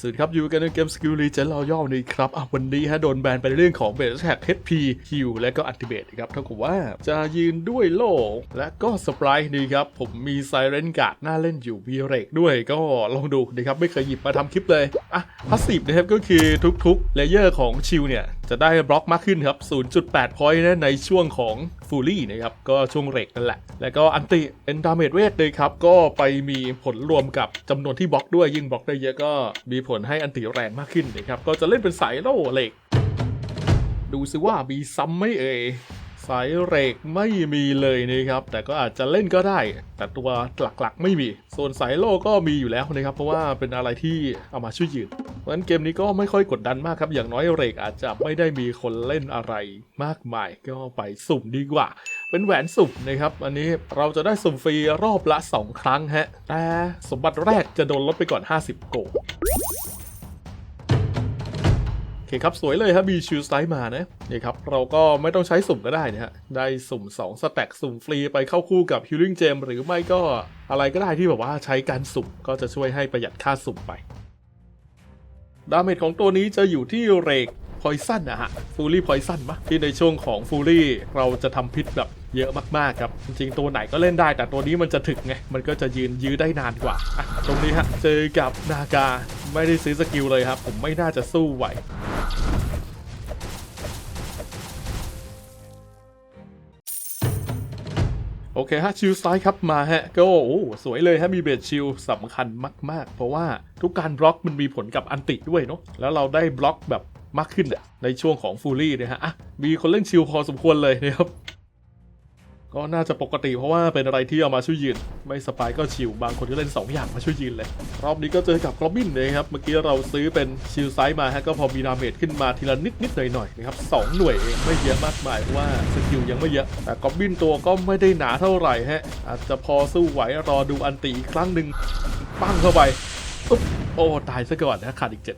สวัสดีครับอยู่กันในเกมสกิลรีเจนเราย่อนี้ครับอะวันนี้ฮะโดนแบนไปเรื่องของเบสแท็ก HP ฮิวและก็อัลติเมทครับเท่ากับว่าจะยืนด้วยโล่และก็สปรายนี่ครับ ผมมีไซเรนการ์ดน่าเล่นอยู่มีเรกด้วยก็ลองดูนะครับ ไม่เคยหยิบมาทำคลิปเลย อะพาสซีฟนะครับก็คือทุกๆเลเยอร์ของชิลเนี่ย จะได้บล็อกมากขึ้นครับ 0.8 พอยต์นะในช่วงของฟูลี่นะครับ ก็ช่วงเรกนั่นแหละ แล้วก็อันติเอนดาเมดเวทเลยครับ ก็ไปมีผลรวมกับจำนวนที่บล็อกด้วยยิ่งบล็อกได้เยอะก็มีผลให้อันติแรงมากขึ้นนะครับ ก็จะเล่นเป็นสายโล่เหล็ก ดูซิว่ามีซ้ำไม่เอ่ย สายเรกไม่มีเลยนะครับ แต่ก็อาจจะเล่นก็ได้ แต่ตัวหลักๆ ไม่มี ส่วนสายโล่ก็มีอยู่แล้วนะครับ เพราะว่าเป็นอะไรที่เอามาช่วยยืนเพราะฉะนั้นเกมนี้ก็ไม่ค่อยกดดันมากครับ อย่างน้อยเรกอาจจะไม่ได้มีคนเล่นอะไรมากมาย ก็ไปสุ่มดีกว่า เป็นแหวนสุ่มนะครับ อันนี้เราจะได้สุ่มฟรีรอบละ 2 ครั้งฮะ แต่สมบัติแรกจะโดนลดไปก่อน 50 โกลโอ เคครับสวยเลยครับมีชิลสไตล์มานะนี่ครับเราก็ไม่ต้องใช้สุ่มก็ได้นะฮะได้สุ่ม 2 สแต็กสุ่มฟรีไปเข้าคู่กับฮิลลิ่งเจมหรือไม่ก็อะไรก็ได้ที่แบบว่าใช้การสุ่มก็จะช่วยให้ประหยัดค่าสุ่มไป ดาเมจของตัวนี้จะอยู่ที่เรกพอยซันนะฮะฟูลี่พอยซันมะที่ในช่วงของฟูลี่เราจะทำพิษแบบ เยอะมากๆครับ จริงๆตัวไหนก็เล่นได้ แต่ตัวนี้มันจะถึกไง มันก็จะยืนยื้อได้นานกว่า ตรงนี้ฮะ เจอกับนากา ไม่ได้ซื้อสกิลเลยครับ ผมไม่น่าจะสู้ไหวโอเคฮะชิลซ้ายครับมาฮะก็โอ้สวยเลยฮะมีเบสชิลสำคัญมาก ๆ เพราะว่าทุกการบล็อกมันมีผลกับอันติด้วยเนาะแล้วเราได้บล็อกแบบมากขึ้นแหละในช่วงของฟูลี่เนะฮะอะมีคนเล่นชิลพอสมควรเลยนะครับ ก็น่าจะปกติเพราะว่าเป็นอะไรที่เอามาช่วยยืน ไม่สปายก็ชิลบางคนก็เล่น 2 อย่างมาช่วยยืนเลย รอบนี้ก็เจอกับกรอบบินเลยครับ เมื่อกี้เราซื้อเป็นชิลไซส์มาฮะก็พอมีดาเมจขึ้นมาทีละนิดนิดๆหน่อยหน่อยๆนะครับสองหน่วยเองไม่เยอะมากมายว่าสกิลยังไม่เยอะ แต่กรอบบินตัวก็ไม่ได้หนาเท่าไหร่ฮะอาจจะพอสู้ไหวรอดูอันตีอีกครั้งหนึ่งปั้งเข้าไปปุ๊บโอ้ตายซะก่อนนะขาดอีกเจ็ด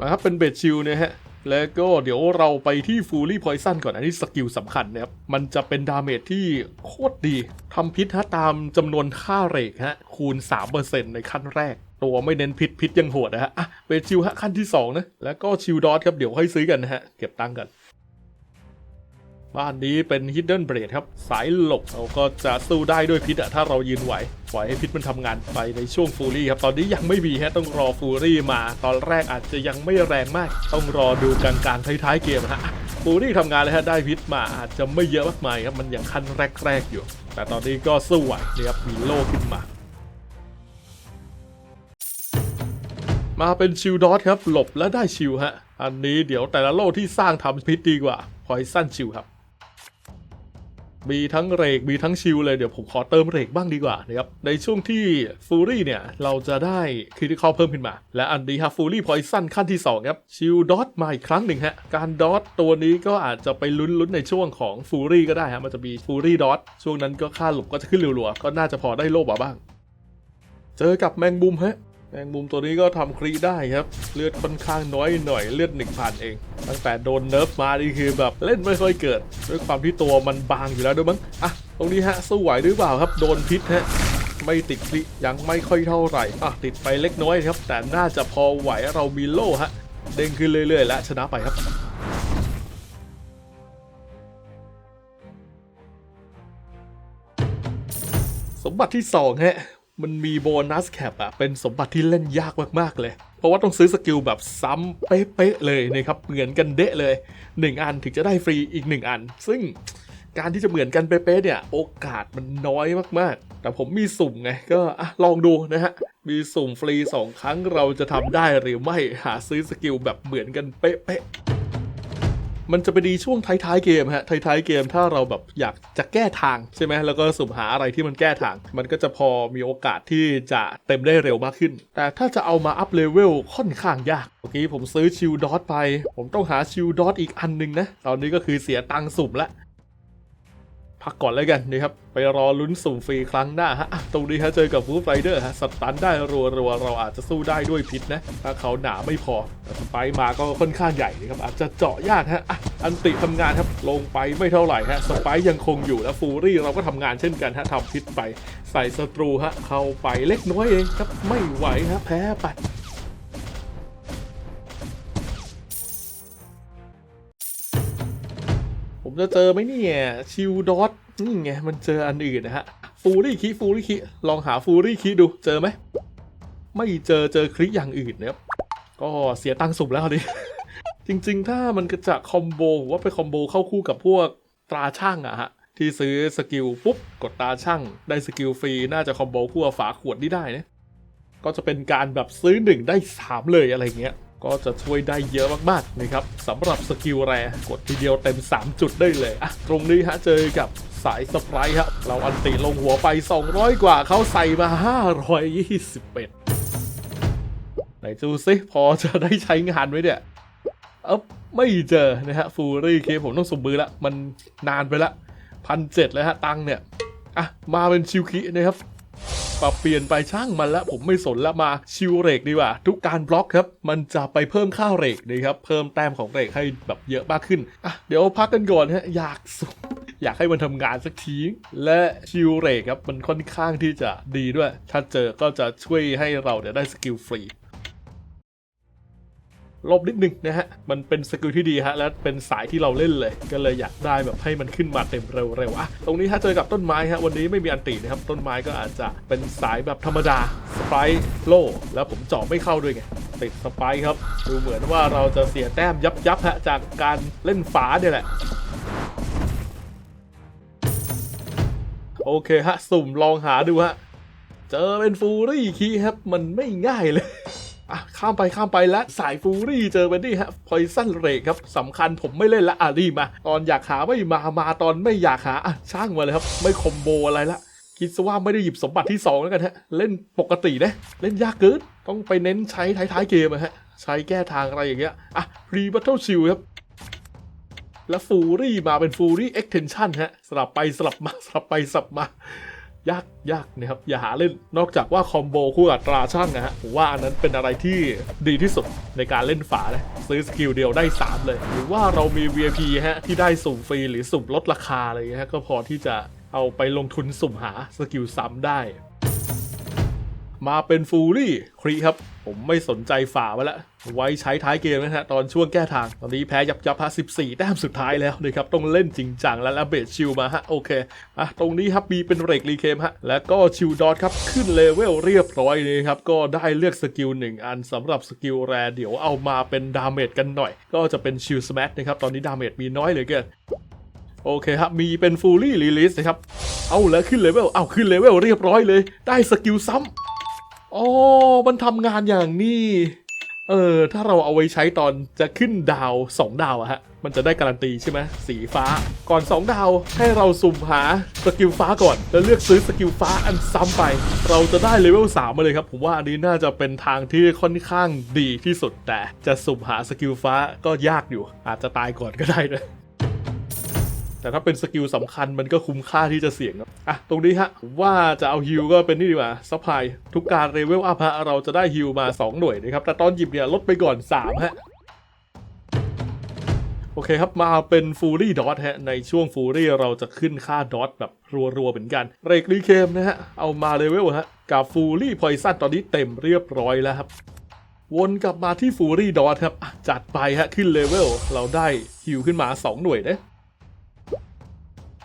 นะครับเป็นเบสชิลเนี่ยฮะ แล้วก็เดี๋ยวเราไปที่ฟูลี่พอยซันก่อนอันนี้สกิลสำคัญนะครับ มันจะเป็นดาเมจที่โคตรดีทำพิษฮะตามจำนวนค่าเรกฮะ คูณ 3%ในขั้นแรก ตัวไม่เน้นพิษพิษยังโหดนะฮะอะเป็นชิลฮะขั้นที่ 2 นะ แล้วก็ชิลดอทครับ เดี๋ยวค่อยซื้อกันนะฮะ เก็บตังค์กัน บ้านนี้เป็น Hidden Blade ครับ สายหลบเราก็จะสู้ได้ด้วยพิษอะถ้าเรายืนไหวปล่อยให้พิษมันทำงานไปในช่วงฟูรี่ครับ ตอนนี้ยังไม่มีฮะต้องรอฟูรี่มา ตอนแรกอาจจะยังไม่แรงมาก ต้องรอดูกลางๆท้ายๆเกมฮะฟูรี่ทำงานเลยฮะได้พิษมาอาจจะไม่เยอะมากมายครับมันยังขั้นแรกๆอยู่ แต่ตอนนี้ก็สู้ไหวนี่ครับมีโล่ขึ้นมามาเป็นชิลดอทครับ หลบและได้ชิลฮะ อันนี้เดี๋ยวแต่ละโล่ที่สร้างทำพิษดีกว่าพอยสั้นชิลครับ มีทั้งเรกมีทั้งชิลเลยเดี๋ยวผมขอเติมเรกบ้างดีกว่านะครับ ในช่วงที่ฟูรี่เนี่ย เราจะได้คริติคอลเพิ่มขึ้นมา และอันนี้ครับฟูรี่พอยสั้นขั้นที่ 2 ครับ ชิลดอทมาอีกครั้งหนึ่งฮะ การดอทตัวนี้ก็อาจจะไปลุ้นๆในช่วงของฟูรี่ก็ได้ฮะ มันจะมีฟูรี่ดอทช่วงนั้นก็ค่าหลบก็จะขึ้นรัวๆก็น่าจะพอได้โล่มาบ้าง เจอกับแมงมุมฮะ แมงมุมตัวนี้ก็ทำครีได้ครับ เลือดค่อนข้างน้อยหน่อยเลือดหนึ่งพันเอง ตั้งแต่โดนเนิร์ฟมานี่คือแบบเล่นไม่ค่อยเกิด ด้วยความที่ตัวมันบางอยู่แล้วด้วยมั้งอะตรงนี้ฮะสู้ไหวหรือเปล่าครับ โดนพิษฮะไม่ติดคลิยังไม่ค่อยเท่าไหร่อะติดไปเล็กน้อยครับ แต่น่าจะพอไหวเรามีโล่ฮะเด้งขึ้นเรื่อยๆ และชนะไปครับสมบัติที่2ฮะ มันมีโบนัสแคปอะเป็นสมบัติที่เล่นยากมากๆเลย เพราะว่าต้องซื้อสกิลแบบซ้ำเป๊ะๆเลยนะครับ เหมือนกันเดะเลย 1 อันถึงจะได้ฟรีอีก 1 อัน ซึ่งการที่จะเหมือนกันเป๊ะๆเนี่ย โอกาสมันน้อยมากๆ แต่ผมมีสุ่มไง ก็อะลองดูนะฮะ มีสุ่มฟรี 2 ครั้งเราจะทำได้หรือไม่หาซื้อสกิลแบบเหมือนกันเป๊ะๆ มันจะไปดีช่วงท้ายๆเกมฮะท้ายๆเกมถ้าเราแบบอยากจะแก้ทางใช่ไหมแล้วก็สุ่มหาอะไรที่มันแก้ทาง มันก็จะพอมีโอกาสที่จะเต็มได้เร็วมากขึ้น แต่ถ้าจะเอามาอัพเลเวลค่อนข้างยากเมื่อกี้ผมซื้อชิลดอทไป ผมต้องหาชิลดอทอีกอันหนึงนะ ตอนนี้ก็คือเสียตังค์สุ่มละ พักก่อนแล้วกันนะครับ ไปรอลุ้นสุ่มฟรีครั้งหน้าฮะตรงนี้ฮะเจอกับฟูฟไรเดอร์ฮะสตันได้รัวๆเราอาจจะสู้ได้ด้วยพิษนะ ถ้าเขาหนาไม่พอแต่สไปมาก็ค่อนข้างใหญ่นะครับ อาจจะเจาะยากฮะอันติทำงานครับลงไปไม่เท่าไหร่ฮะสไปยังคงอยู่แล้วฟูรี่เราก็ทำงานเช่นกันฮะทำพิษไปใส่ศัตรูฮะเข้าไปเล็กน้อยเองครับไม่ไหวฮะแพ้ไป จะเจอไหมเนี่ยชิวดอทนี่ไงมันเจออันอื่นนะฮะฟูรี่คิฟูรี่คิลองหาฟูรี่คิดูเจอไหมไม่เจอเจอคลิกอย่างอื่นนะครับก็เสียตังค์สุ่มแล้วดิจริง ๆ ถ้ามันจะคอมโบว่าไปคอมโบเข้าคู่กับพวกตราช่างอะฮะที่ซื้อสกิลปุ๊บกดตาช่างได้สกิลฟรีน่าจะคอมโบคู่ฝาขวดนี่ได้นะก็จะเป็นการแบบซื้อหนึ่งได้3เลยอะไรเงี้ย ก็จะช่วยได้เยอะมากๆนะครับสำหรับสกิลแรกดทีเดียวเต็ม 3 จุดได้เลยอะตรงนี้ฮะเจอกับสายสปร์ครับเราอันติลงหัวไป 200 กว่าเขาใส่มา 521 ไหนดูซิพอจะได้ใช้งานไหมเนี่ยเอ๊บไม่เจอนะฮะฟูรี่เคผมต้องสมมือละมันนานไปละพันเจ็ดเลยฮะตังเนี่ย อะ มาเป็นชิวคินะครับ ปรับเปลี่ยนไปช่างมันละผมไม่สนละมาชิวเรกดีกว่า ทุกการบล็อกครับ มันจะไปเพิ่มค่าเรกนะครับเพิ่มแต้มของเรกให้แบบเยอะมากขึ้นอะเดี๋ยวพักกันก่อนฮะอยากสุดอยากให้มันทำงานสักที และชิวเรกครับมันค่อนข้างที่จะดีด้วย ถ้าเจอก็จะช่วยให้เราเนี่ยได้สกิลฟรี ลบนิดนึงนะฮะ มันเป็นสกิลที่ดีฮะ และเป็นสายที่เราเล่นเลย ก็เลยอยากได้แบบให้มันขึ้นมาเต็มเร็วๆอะ ตรงนี้ถ้าเจอกับต้นไม้ฮะ วันนี้ไม่มีอันตินะครับ ต้นไม้ก็อาจจะเป็นสายแบบธรรมดา สไปร์โล แล้วผมเจาะไม่เข้าด้วยไง ติดสไปร์ครับ ดูเหมือนว่าเราจะเสียแต้มยับยับๆฮะ จากการเล่นฝาเนี่ยแหละโอเคฮะ สุ่มลองหาดูฮะ เจอเป็นฟูรี่คีครับ มันไม่ง่ายเลย อะข้ามไปข้ามไปและสายฟูรี่เจอไปนี่ฮะพอยซันเรกครับสำคัญผมไม่เล่นละอะรีมา ตอนอยากหาไม่มามาตอนไม่อยากหาอะช่างมาเลยครับ ไม่คอมโบอะไรละคิดซะว่าไม่ได้หยิบสมบัติที่ 2 แล้วกันฮะ เล่นปกตินะเล่นยากเกินต้องไปเน้นใช้ท้ายๆเกมอะฮะ ใช้แก้ทางอะไรอย่างเงี้ยอะรีบัตเทิลชิลครับแล้วฟูรี่มาเป็นฟูรี่เอ็กเทนชั่นฮะ สลับไปสลับมาสลับไปสลับมา ยากยากนะครับอย่าหาเล่นนอกจากว่าคอมโบคู่กับตราช่างนะฮะผมว่าอันนั้นเป็นอะไรที่ดีที่สุดในการเล่นฝาเลยซื้อสกิลเดียวได้ 3 เลย หรือว่าเรามี VIP ฮะที่ได้สุ่มฟรีหรือสุ่มลดราคาอะไรฮะก็พอที่จะเอาไปลงทุนสุ่มหาสกิลซ้ำได้ มาเป็นฟูรี่ครีครับ ผมไม่สนใจฝ่าไว้แล้วไว้ใช้ท้ายเกมนะฮะตอนช่วงแก้ทาง ตอนนี้แพ้ยับยับฮะ14 แต้มสุดท้ายแล้วนะครับ ต้องเล่นจริงจังแล้วแล้วเบสชิลมาฮะ โอเค อะ ตรงนี้ครับมีเป็นเรกรีเคมฮะ แล้วก็ชิลดอทครับ ขึ้นเลเวลเรียบร้อยเลยครับ ก็ได้เลือกสกิลหนึ่งอันสำหรับสกิลแรเดี๋ยวเอามาเป็นดาเมจกันหน่อย ก็จะเป็นชิลสแมทนะครับตอนนี้ดาเมจมีน้อยเหลยเกินโอเคครับ มีเป็นฟูลี่รีลิสนะครับ เอาแล้วขึ้นเลเวล เอาขึ้นเลเวลเรียบร้อยเลย ได้สกิลซ้ำ อ๋อ มันทำงานอย่างนี้ เออ ถ้าเราเอาไว้ใช้ตอนจะขึ้นดาว2ดาวอะฮะ มันจะได้การันตีใช่ไหมสีฟ้า ก่อน2ดาวให้เราสุ่มหาสกิลฟ้าก่อน แล้วเลือกซื้อสกิลฟ้าอันซ้ำไป เราจะได้เลเวล3มาเลยครับ ผมว่าอันนี้น่าจะเป็นทางที่ค่อนข้างดีที่สุดแต่จะสุ่มหาสกิลฟ้าก็ยากอยู่ อาจจะตายก่อนก็ได้ด้วย แต่ถ้าเป็นสกิลสำคัญมันก็คุ้มค่าที่จะเสี่ยงอะตรงนี้ฮะว่าจะเอาฮิลก็เป็นนี่ดีกว่าซัพพลายทุกการเลเวลอัพฮะเราจะได้ฮิลมา 2 หน่วยนะครับ แต่ตอนหยิบเนี่ยลดไปก่อน 3 ฮะ โอเคครับมาเป็นฟูรี่ดอทฮะ ในช่วงฟูรี่เราจะขึ้นค่าดอทแบบรัวๆเหมือนกัน เรกรีเคมนะฮะ เอามาเลเวลฮะ กับฟูรี่พอยซันตอนนี้เต็มเรียบร้อยแล้วครับวนกลับมาที่ฟูรี่ดอทครับจัดไปฮะขึ้นเลเวลเราได้ฮิลขึ้นมา 2 หน่วยนะ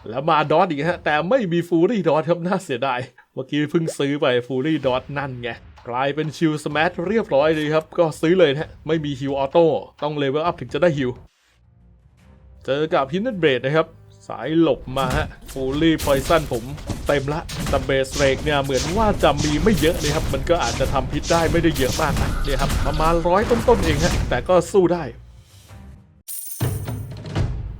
แล้วมาดอทอีกฮะ แต่ไม่มีฟูรี่ดอทครับน่าเสียดาย เมื่อกี้เพิ่งซื้อไปฟูรี่ดอทนั่นไงกลายเป็นชิลสแมทเรียบร้อยเลยครับ ก็ซื้อเลยนะฮะไม่มีฮิวออโต้ต้องเลเวลอัพถึงจะได้ฮิว เจอกับฮินเนเบรดนะครับ สายหลบมาฮะฟูลี่พอยซันผมเต็มละแต่เบสเรกเนี่ยเหมือนว่าจะมีไม่เยอะเลยครับ มันก็อาจจะทำพิษได้ไม่ได้เยอะมากนะเนี่ยครับประมาณร้อยต้นๆเองฮะแต่ก็สู้ได้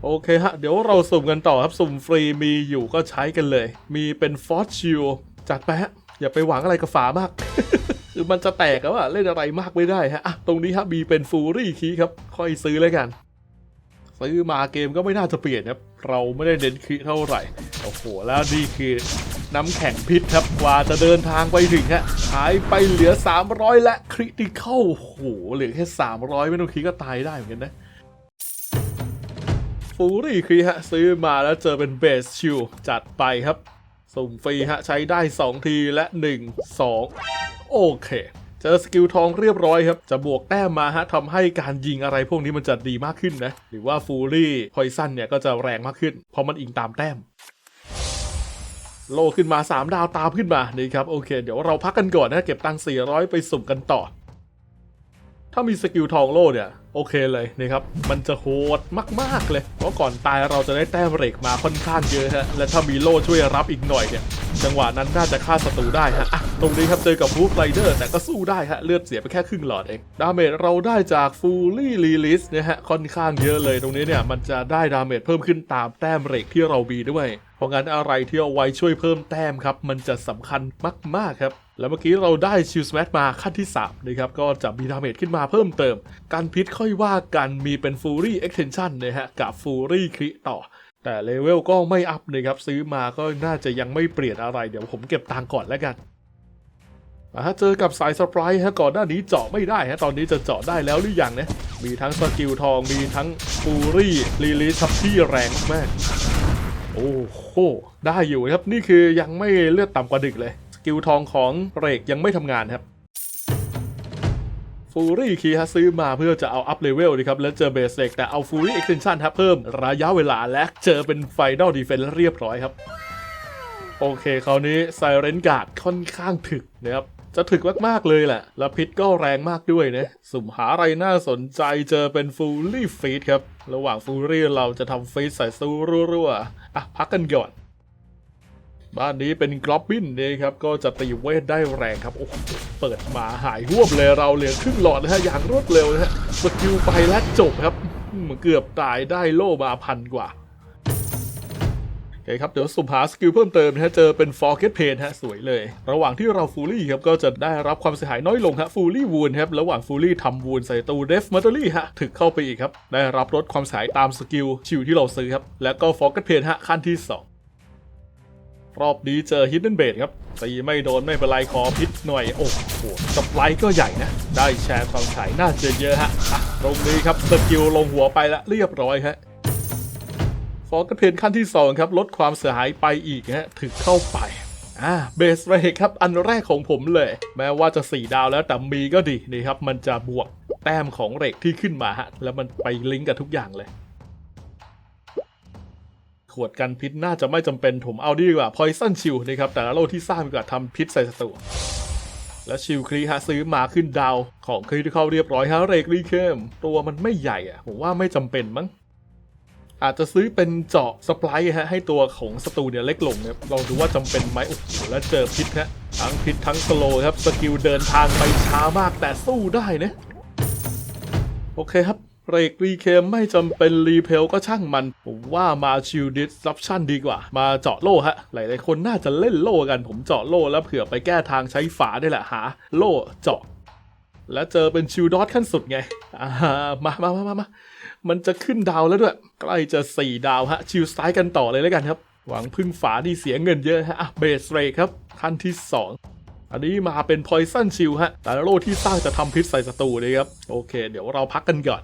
โอเคฮะ เดี๋ยวเราสุ่มกันต่อครับสุ่มฟรีมีอยู่ก็ใช้กันเลย มีเป็นฟอสชิลจัดไปฮะ อย่าไปหวังอะไรกับฝามาก คือมันจะแตกแล้วอะเล่นอะไรมากไม่ได้ฮะอะตรงนี้ฮะมีเป็นฟูรี่คีครับ ค่อยซื้อแล้วกัน ซื้อมาเกมก็ไม่น่าจะเปลี่ยนครับ เราไม่ได้เน้นคลิเท่าไหร่ โอ้โห แล้วนี่คือน้ำแข็งพิษครับกว่าจะเดินทางไปถึงฮะหายไปเหลือ 300 และคริติคอลโอ้โหเหลือแค่ 300 ไม่ต้องคิดก็ตายได้เหมือนกันนะ ฟูรี่ครีฮะ ซื้อมาแล้วเจอเป็นเบสชิลจัดไปครับ สุ่มฟรีฮะ ใช้ได้ 2 ทีและ 1 2 โอเค เจอสกิลทองเรียบร้อยครับ จะบวกแต้มมาฮะทำให้การยิงอะไรพวกนี้มันจะดีมากขึ้นนะ หรือว่าฟูรี่พอยซันเนี่ยก็จะแรงมากขึ้น เพราะมันอิงตามแต้มโลขึ้นมา 3 ดาวตามขึ้นมานี่ครับ โอเค เดี๋ยวเราพักกันก่อนนะ เก็บตังค์400 ไปสุ่มกันต่อ ถ้ามีสกิลทองโลเนี่ย โอเคเลยนะครับ มันจะโหดมาก ๆ เลย เพราะก่อนตายเราจะได้แต้มเรกมาค่อนข้างเยอะฮะ และถ้ามีโล่ช่วยรับอีกหน่อยเนี่ย จังหวะนั้นน่าจะฆ่าศัตรูได้ฮะอะตรงนี้ครับเจอกับฟูฟไรเดอร์แต่ก็สู้ได้ฮะ เลือดเสียไปแค่ครึ่งหลอดเอง ดาเมจเราได้จากฟูลี่รีลิสเนี่ยฮะ ค่อนข้างเยอะเลยตรงนี้เนี่ย มันจะได้ดาเมจเพิ่มขึ้นตามแต้มเรกที่เรามีด้วย เพราะงั้นอะไรที่เอาไว้ช่วยเพิ่มแต้มครับ มันจะสำคัญมาก ๆ ครับ แล้วเมื่อกี้เราได้ชิลสแมทมาขั้นที่3นะครับก็จะมีดาเมจขึ้นมาเพิ่มเติม การพิษค่อยว่ากันมีเป็นฟูรี่เอ็กเทนชันนะฮะกับฟูรี่คริต่อ แต่เลเวลก็ไม่อัพนะครับซื้อมาก็น่าจะยังไม่เปลี่ยนอะไร เดี๋ยวผมเก็บตังก่อนแล้วกันอ่าเจอกับสายสปายฮะก่อนหน้านี้เจาะไม่ได้ฮะตอนนี้จะเจาะได้แล้วหรือยังเนี่ยมีทั้งสกิลทองมีทั้งฟูรี่รีลิสที่แรงมากโอ้โหได้อยู่ครับนี่คือยังไม่เลือดต่ำกว่าดึกเลย กิลทองของเรกยังไม่ทำงานครับฟูรี่คีฮะซื้อมาเพื่อจะเอาอัพเลเวลนะครับแล้วเจอเบสเ e กแต่เอาฟูรี่เอ็กซ์เซนชันครับเพิ่มระยะเวลาและเจอเป็นไฟน a ลดีเฟนเรียบร้อยครับ โอเคคราวนี้ไซเรนการ์ดค่อนข้างถึกนะครับจะถึกมาก ๆ เลยแหละ แล้วพิษก็แรงมากด้วยนะ สุ่มหาอะไรน่าสนใจเจอเป็นฟูลี่ฟีดครับ ระหว่างฟูรี่เราจะทำฟีดใส่สู้รัวๆอะพักกันก่อน บ้านนี้เป็นกรอบบินนี่ครับก็จะตีเวทได้แรงครับโอ้โหเปิดมาหายรวบเลยเราเหลือครึ่งหลอดนะฮะอย่างรวดเร็วนะฮะสกิลไปและจบครับอืมเกือบตายได้โล่มาพันกว่าโอเคครับเดี๋ยวสุ่มหาสกิลเพิ่มเติมนะฮะเจอเป็น Forget Pain ฮะสวยเลย ระหว่างที่เราฟูลี่ครับก็จะได้รับความเสียหายน้อยลงฮะฟูลี่วูนครับระหว่างฟูลี่ทำวูนใส่ตูเดฟมัตเตอรี่ฮะถึกเข้าไปอีกครับได้รับลดความเสียหายตามสกิลชิวที่เราซื้อครับแล้วก็ Forget Pain ฮะขั้นที่ 2 รอบนี้เจอ Hidden Bait ครับตีไม่โดนไม่เป็นไรขอพิษหน่อย โอ้โหสปไลค์ก็ใหญ่นะ ได้แชร์ความขายน่าจะเยอะฮะอะตรงนี้ครับสกิลลงหัวไปละเรียบร้อยฮะฟอร์กเพนขั้นที่ 2 ครับ ลดความเสียหายไปอีกฮะถึงเข้าไปอ่าเบสเรครับ อันแรกของผมเลย แม้ว่าจะ 4 ดาวแล้วแต่มีก็ดีนี่ครับ มันจะบวกแต้มของเรกที่ขึ้นมาฮะแล้วมันไปลิงก์กับทุกอย่างเลย ขวดกันพิษน่าจะไม่จำเป็นผมเอาดีกว่า Poison Shield นะครับแต่ละโลที่สร้างดีกว่าทำพิษใส่ศัตรูและชิลครีฮะซื้อมาขึ้นดาวของครีที่เข้าเรียบร้อยฮะเรกรีเข้มตัวมันไม่ใหญ่อะผมว่าไม่จำเป็นมั้งอาจจะซื้อเป็นเจาะสปายฮะให้ตัวของศัตรูเนี่ยเล็กลงครับลองดูว่าจำเป็นไหมโอ้โหแล้วเจอพิษฮะทั้งพิษทั้งสโลครับสกิลเดินทางไปช้ามากแต่สู้ได้นะโอเคครับ เรกรีเคมไม่จำเป็นรีเพลก็ช่างมัน ผมว่ามาชิลดิสซับชันดีกว่า มาเจาะโล่ฮะ หลายๆคนน่าจะเล่นโล่กัน ผมเจาะโล่แล้วเผื่อไปแก้ทางใช้ฝาได้แหละหา โล่เจาะ แล้วเจอเป็นชิลดอทขั้นสุดไงอ่ามามามามามามันจะขึ้นดาวแล้วด้วย ใกล้จะ 4 ดาวฮะ ชิลสไตล์กันต่อเลยแล้วกันครับ หวังพึ่งฝาที่เสียเงินเยอะฮะอะเบสเรกครับขั้นที่ 2อันนี้มาเป็น Poison Shield ฮะ แต่โล่ที่สร้างจะทำพิษใส่ศัตรูเลยครับ โอเค เดี๋ยวเราพักกันก่อน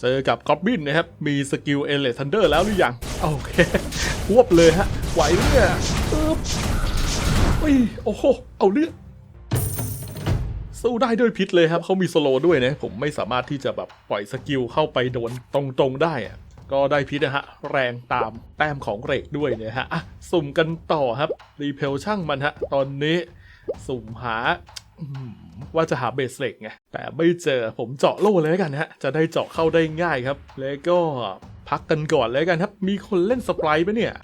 เจอกับกอบบินนะครับ มีสกิลเอเลทันเดอร์แล้วหรือยัง โอเคควบเลยฮะ ไหวเนี่ยปึ๊บอุ้ยโอ้โห เอาเลือดสู้ได้ด้วยพิษเลยครับเขามีสโลด้วยนะ ผมไม่สามารถที่จะแบบปล่อยสกิลเข้าไปโดนตรงๆได้อะก็ได้พิษนะฮะ แรงตามแต้มของเรกด้วยเนี่ยฮะ อะ สุ่มกันต่อครับ รีเพลช่างมันฮะ ตอนนี้ สุ่มหา ว่าจะหาเบสเรกไงแต่ไม่เจอผมเจาะโล่เลยกันฮะจะได้เจาะเข้าได้ง่ายครับ แล้วก็พักกันก่อนเลยกันครับ มีคนเล่นสปร์ไหมเนี่ย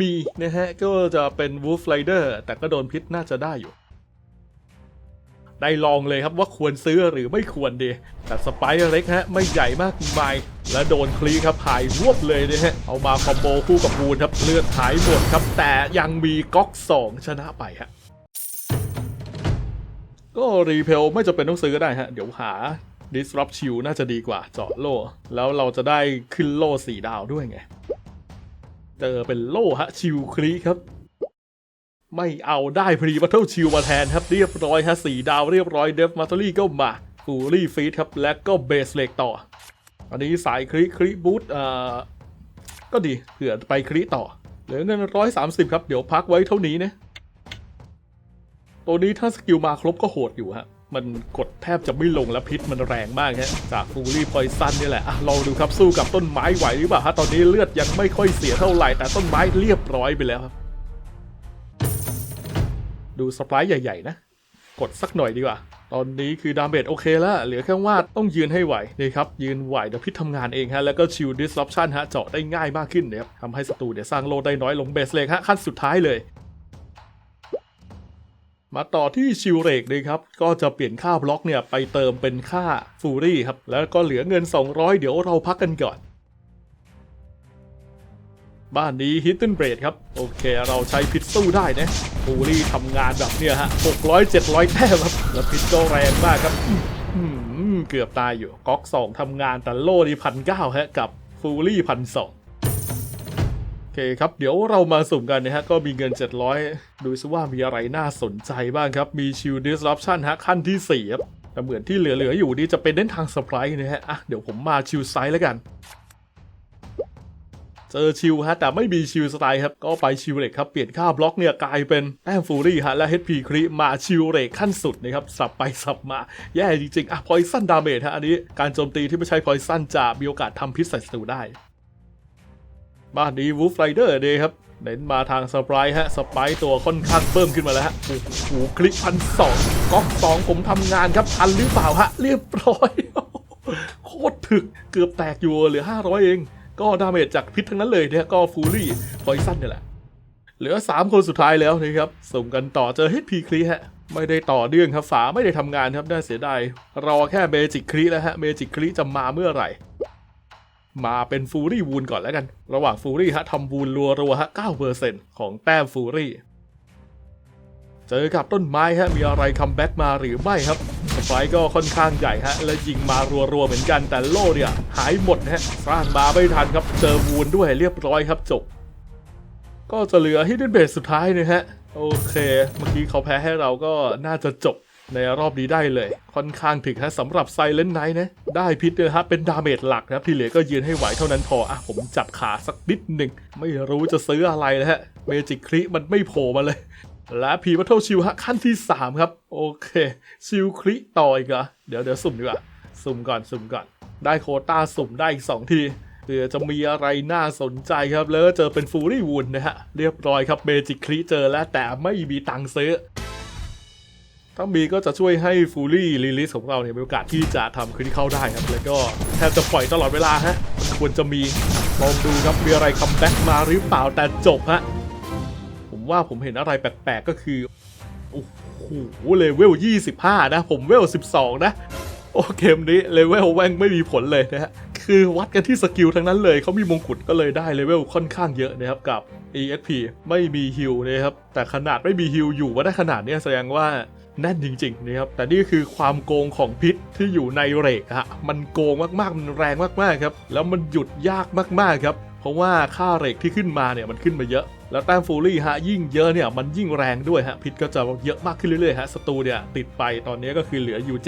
มีนะฮะก็จะเป็นวูฟไรเดอร์แต่ก็โดนพิษน่าจะได้อยู่ ได้ลองเลยครับว่าควรซื้อหรือไม่ควรดี แต่สไปร์เล็กฮะไม่ใหญ่มากมายและโดนคลีครับหายรวบเลยนะฮะเอามาคอมโบคู่กับบูนครับเลือดหายหมดครับ แต่ยังมีก๊อก2ชนะไปฮะ ก็รีเพลไม่จำเป็นต้องซื้อก็ได้ฮะ เดี๋ยวหา disrupt shield น่าจะดีกว่าเจาะโล่ แล้วเราจะได้ขึ้นโล่สีดาวด้วยไง เจอเป็นโล่ฮะชิวคลีครับ ไม่เอาได้พรีบัตเทิลชิวมาแทนครับเรียบร้อยฮะสีดาวเรียบร้อยเดฟมาตอรี่ก็มาฟูรี่ฟีดครับและก็เบสเล็กต่อ อันนี้สายคลิคลิบูทอ่าก็ดีเผื่อไปคลิต่อเหลือเงินร้อยสามสิบครับ เดี๋ยวพักไว้เท่านี้นะ ตัวนี้ถ้าสกิลมาครบก็โหดอยู่ฮะ มันกดแทบจะไม่ลงและพิษมันแรงมากฮะ จากฟูรี่พอยซันนี่แหละอะลองดูครับสู้กับต้นไม้ไหวหรือเปล่าฮะ ตอนนี้เลือดยังไม่ค่อยเสียเท่าไหร่ แต่ต้นไม้เรียบร้อยไปแล้วครับ ดูสปายใหญ่ ๆ นะ กดสักหน่อยดีกว่า ตอนนี้คือดาเมจโอเคแล้ว เหลือแค่ว่าต้องยืนให้ไหวนี่ครับ ยืนไหวเดี๋ยวพิษทำงานเองฮะ แล้วก็ชิลดิสลอปชันฮะ เจาะได้ง่ายมากขึ้นนะครับทำให้ศัตรูเนี่ยสร้างโลได้น้อยลงเบสเลกฮะขั้นสุดท้ายเลย มาต่อที่ชิลเรกเลยครับ ก็จะเปลี่ยนค่าบล็อกเนี่ยไปเติมเป็นค่าฟูรี่ครับ แล้วก็เหลือเงิน 200 เดี๋ยวเราพักกันก่อน บ้านนี้ฮิตเทนเบรดครับ โอเคเราใช้พิษสู้ได้นะฟูรี่ทำงานแบบเนี่ยฮะ 600 700 แต้มครับ แล้วพิษก็แรงมากครับอื้อหือเกือบตายอยู่ ก๊อก2ทำงานแต่โลดีพันเก้าฮะกับฟูรี่พันสอง เคครับ เดี๋ยวเรามาสุ่มกันนะฮะ ก็มีเงิน 700 ดูซิว่ามีอะไรน่าสนใจบ้างครับ มีชิลดิส r อ p ชันฮะ ขั้นที่ 4 ครับ แต่เหมือนที่เหลือ ๆ อยู่นี่จะเป็นเน้นทางสปายนะฮะ อะ เดี๋ยวผมมาชิลไซส์แล้วกัน เจอชิลฮะ แต่ไม่มีชิลสไตล์ครับ ก็ไปชิลเรกครับ เปลี่ยนค่าบล็อกเนี่ยกลายเป็นแต้มฟูรี่ฮะ และ HP ครีมาชิลเรกขั้นสุดนะครับ สับไปสับมา แย่จริง ๆ อะพอยซันดาเมจฮะ อันนี้การโจมตีที่ไม่ใช่พอยซันจะมีโอกาสทำพิษใส่ศัตรูได้ บ้านนี้วูฟไรเดอร์เดย์ครับเน้นมาทางสปายฮะสปายตัวค่อนข้างเพิ่มขึ้นมาแล้วฮะโอ้โหคลิกพันสองก๊อกสองผมทำงานครับทันหรือเปล่าฮะเรียบร้อย โคตรถึกเกือบแตกอยู่เหลือ 500 เอง ก็ดาเมจจากพิษทั้งนั้นเลยเนี่ยก็ฟูรี่พอยซันนี่แหละ เหลือ 3 คนสุดท้ายแล้วนะครับ ส่งกันต่อเจอ HP คลีฮะไม่ได้ต่อเนื่องครับฝาไม่ได้ทำงานครับน่าเสียดายรอแค่เมจิกคลีแล้วฮะเมจิกคลีจะมาเมื่อไหร่ มาเป็นฟูรี่วูนก่อนแล้วกัน ระหว่างฟูรี่ฮะทำวูนรัวๆฮะ9%ของแต้มฟูรี่ เจอกับต้นไม้ฮะ มีอะไรคัมแบ็กมาหรือไม่ครับสไปก็ค่อนข้างใหญ่ฮะ และยิงมารัวๆเหมือนกันแต่โล่เนี่ย หายหมดฮะ สร้างมาไม่ทันครับ เจอวูนด้วยเรียบร้อยครับจบ ก็จะเหลือฮิดเดนเบสสุดท้ายนะฮะ โอเค เมื่อกี้เขาแพ้ให้เราก็น่าจะจบ ในรอบนี้ได้เลย ค่อนข้างถึงฮะสำหรับไซเลนไนท์นะ ได้พิษเลยฮะเป็นดาเมจหลักนะครับ ที่เหลือก็ยืนให้ไหวเท่านั้นพอ อะ ผมจับขาสักนิดหนึ่ง ไม่รู้จะซื้ออะไรแล้วฮะ เมจิคลิมันไม่โผล่มาเลย และพีวัตเทิลชิลฮะขั้นที่ 3 ครับ โอเค ชิลคลิต่ออีกเหรอเดี๋ยวเดี๋ยวสุ่มดีกว่า สุ่มก่อนสุ่มก่อน ได้โคต้าสุ่มได้อีก 2 ทีเผื่อจะมีอะไรน่าสนใจครับ แล้วเจอเป็นฟูรี่วูนนะฮะ เรียบร้อยครับเมจิคลิเจอแล้วแต่ไม่มีตังค์ซื้อ ถ้ามีก็จะช่วยให้ฟูลี่รีลิสของเราเนี่ยมีโอกาสที่จะทำคริติเข้าได้ครับ แล้วก็แทบจะปล่อยตลอดเวลาฮะควรจะมีลองดูครับมีอะไรคัมแบ็กมาหรือเปล่าแต่จบฮะผมว่าผมเห็นอะไรแปลกๆก็คือ โอ้โหเลเวล 25 นะ ผมเวล 12 นะ โอเกมนี้เลเวลแว่งไม่มีผลเลยนะฮะคือวัดกันที่สกิลทั้งนั้นเลยเขามีมงกุฎก็เลยได้เลเวลค่อนข้างเยอะนะครับกับ EXP ไม่มีฮิลนะครับแต่ขนาดไม่มีฮิลอยู่มาได้ขนาดนี้แสดงว่า แน่นจริงๆนะครับแต่นี่คือความโกงของพิษที่อยู่ในเรกฮะมันโกงมากๆมันแรงมากๆครับแล้วมันหยุดยากมากๆครับเพราะว่าค่าเรกที่ขึ้นมาเนี่ยมันขึ้นมาเยอะ แล้วแต้มฟูรี่ฮะยิ่งเยอะเนี่ยมันยิ่งแรงด้วยฮะพิษก็จะเยอะมากขึ้นเรื่อยๆฮะศัตรูเนี่ยติดไปตอนนี้ก็คือเหลืออยู่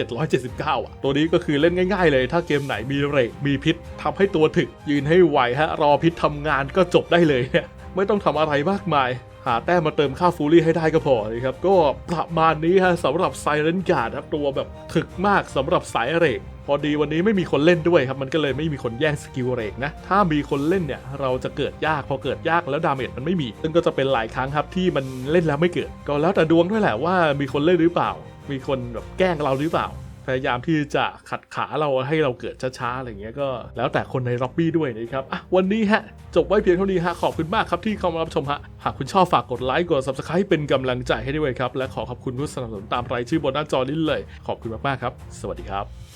779อะตัวนี้ก็คือเล่นง่าย ๆ เลย ถ้าเกมไหนมีเรกมีพิษทำให้ตัวถึกยืนให้ไหวฮะรอพิษทำงานก็จบได้เลยเนี่ยไม่ต้องทำอะไรมากมาย หาแต้มมาเติมค่าฟูรี่ให้ได้ก็พอเลยครับก็ประมาณนี้ฮะสำหรับไซเรนการ์ดครับตัวแบบถึกมากสำหรับสายเรกพอดีวันนี้ไม่มีคนเล่นด้วยครับ มันก็เลยไม่มีคนแย่งสกิลเรกนะ ถ้ามีคนเล่นเนี่ย เราจะเกิดยากพอเกิดยากแล้วดาเมจมันไม่มี ซึ่งก็จะเป็นหลายครั้งครับที่มันเล่นแล้วไม่เกิด ก็แล้วแต่ดวงด้วยแหละว่ามีคนเล่นหรือเปล่า มีคนแบบแกล้งเราหรือเปล่า พยายามที่จะขัดขาเราให้เราเกิดช้าๆอะไรเงี้ยก็ แล้วแต่คนในล็อบบี้ด้วยนะครับอะวันนี้ฮะ จบไว้เพียงเท่านี้ฮะ ขอบคุณมากครับที่เข้ามารับชมฮะ หากคุณชอบฝากกดไลค์กด subscribe เป็นกำลังใจให้ด้วยครับ และขอขอบคุณผู้สนับสนุนตามรายชื่อบนหน้าจอนี้เลย ขอบคุณมากๆครับ สวัสดีครับ